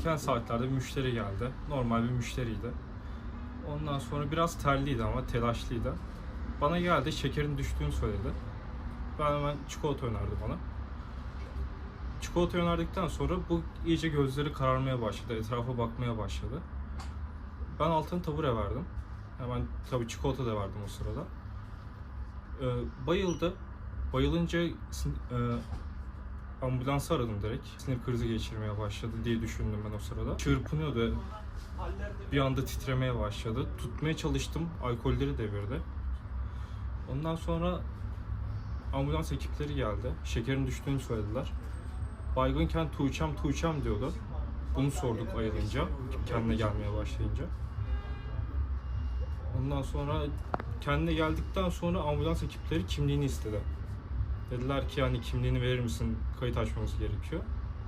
Erken saatlerde bir müşteri geldi. Normal bir müşteriydi. Ondan sonra biraz terliydi ama telaşlıydı. Bana geldi, şekerin düştüğünü söyledi. Ben hemen çikolata önerdi bana. Çikolata önerdikten sonra bu iyice gözleri kararmaya başladı, etrafa bakmaya başladı. Ben altına tabure verdim. Hemen tabii çikolata da verdim o sırada. Ee, bayıldı. Bayılınca e, ambulansı aradım direkt. Sinir krizi geçirmeye başladı diye düşündüm ben o sırada. Çırpınıyordu. Bir anda titremeye başladı. Tutmaya çalıştım. Alkolleri devirdi. Ondan sonra ambulans ekipleri geldi. Şekerin düştüğünü söylediler. Baygınken tuğçam tuğçam diyordu. Bunu sorduk ayılınca, kendine gelmeye başlayınca. Ondan sonra kendine geldikten sonra ambulans ekipleri kimliğini istedi. Dediler ki hani kimliğini verir misin? Kayıt açmamız gerekiyor.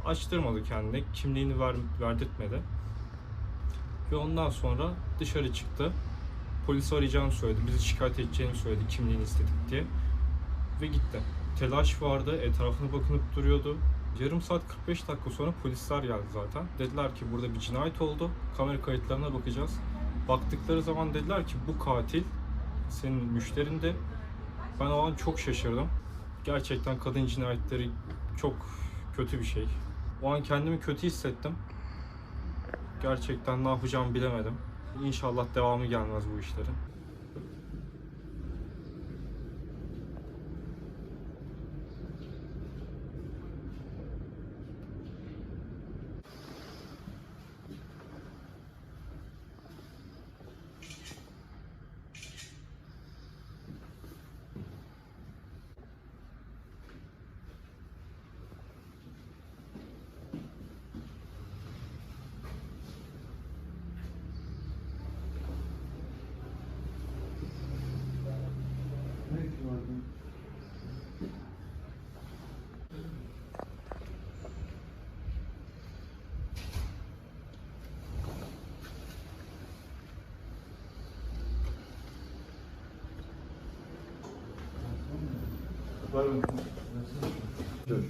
Açtırmadı kendine. Kimliğini ver, verdirtmedi. Ve ondan sonra dışarı çıktı. Polisi arayacağını söyledi. Bizi şikayet edeceğini söyledi kimliğini istedik diye. Ve gitti. Telaş vardı. Etrafına bakınıp duruyordu. Yarım saat 45 dakika sonra polisler geldi zaten. Dediler ki burada bir cinayet oldu. Kamera kayıtlarına bakacağız. Baktıkları zaman dediler ki bu katil senin müşterin de. Ben o an çok şaşırdım. Gerçekten kadın cinayetleri çok kötü bir şey. O an kendimi kötü hissettim. Gerçekten ne yapacağımı bilemedim. İnşallah devamı gelmez bu işlerin. Dur.